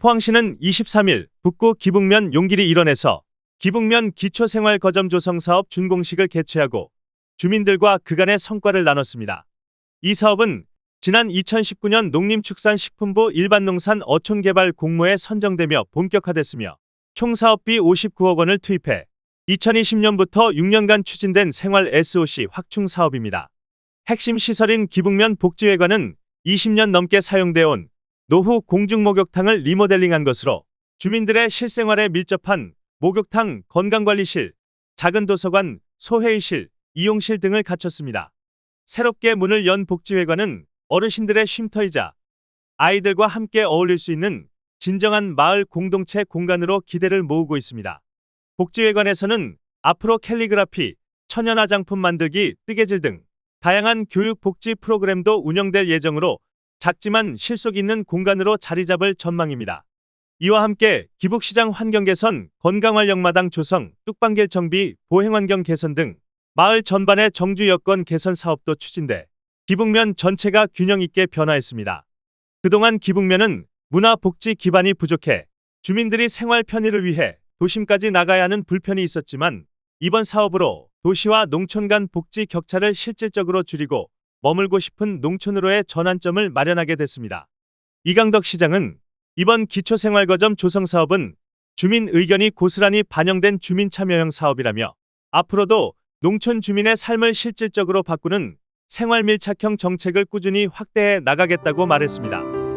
포항시는 23일 북구 기북면 용길이 일원에서 기북면 기초생활거점 조성 사업 준공식을 개최하고 주민들과 그간의 성과를 나눴습니다. 이 사업은 지난 2019년 농림축산식품부 일반농산 어촌개발 공모에 선정되며 본격화됐으며 총 사업비 59억 원을 투입해 2020년부터 6년간 추진된 생활 SOC 확충 사업입니다. 핵심 시설인 기북면 복지회관은 20년 넘게 사용되어 온 노후 공중 목욕탕을 리모델링한 것으로 주민들의 실생활에 밀접한 목욕탕, 건강관리실, 작은 도서관, 소회의실, 이용실 등을 갖췄습니다. 새롭게 문을 연 복지회관은 어르신들의 쉼터이자 아이들과 함께 어울릴 수 있는 진정한 마을 공동체 공간으로 기대를 모으고 있습니다. 복지회관에서는 앞으로 캘리그라피, 천연 화장품 만들기, 뜨개질 등 다양한 교육 복지 프로그램도 운영될 예정으로 작지만 실속 있는 공간으로 자리 잡을 전망입니다. 이와 함께 기북시장 환경 개선, 건강활력마당 조성, 뚝방길 정비, 보행환경 개선 등 마을 전반의 정주 여건 개선 사업도 추진돼 기북면 전체가 균형 있게 변화했습니다. 그동안 기북면은 문화 복지 기반이 부족해 주민들이 생활 편의를 위해 도심까지 나가야 하는 불편이 있었지만 이번 사업으로 도시와 농촌 간 복지 격차를 실질적으로 줄이고 머물고 싶은 농촌으로의 전환점을 마련하게 됐습니다. 이강덕 시장은 이번 기초생활거점 조성 사업은 주민 의견이 고스란히 반영된 주민 참여형 사업이라며 앞으로도 농촌 주민의 삶을 실질적으로 바꾸는 생활 밀착형 정책을 꾸준히 확대해 나가겠다고 말했습니다.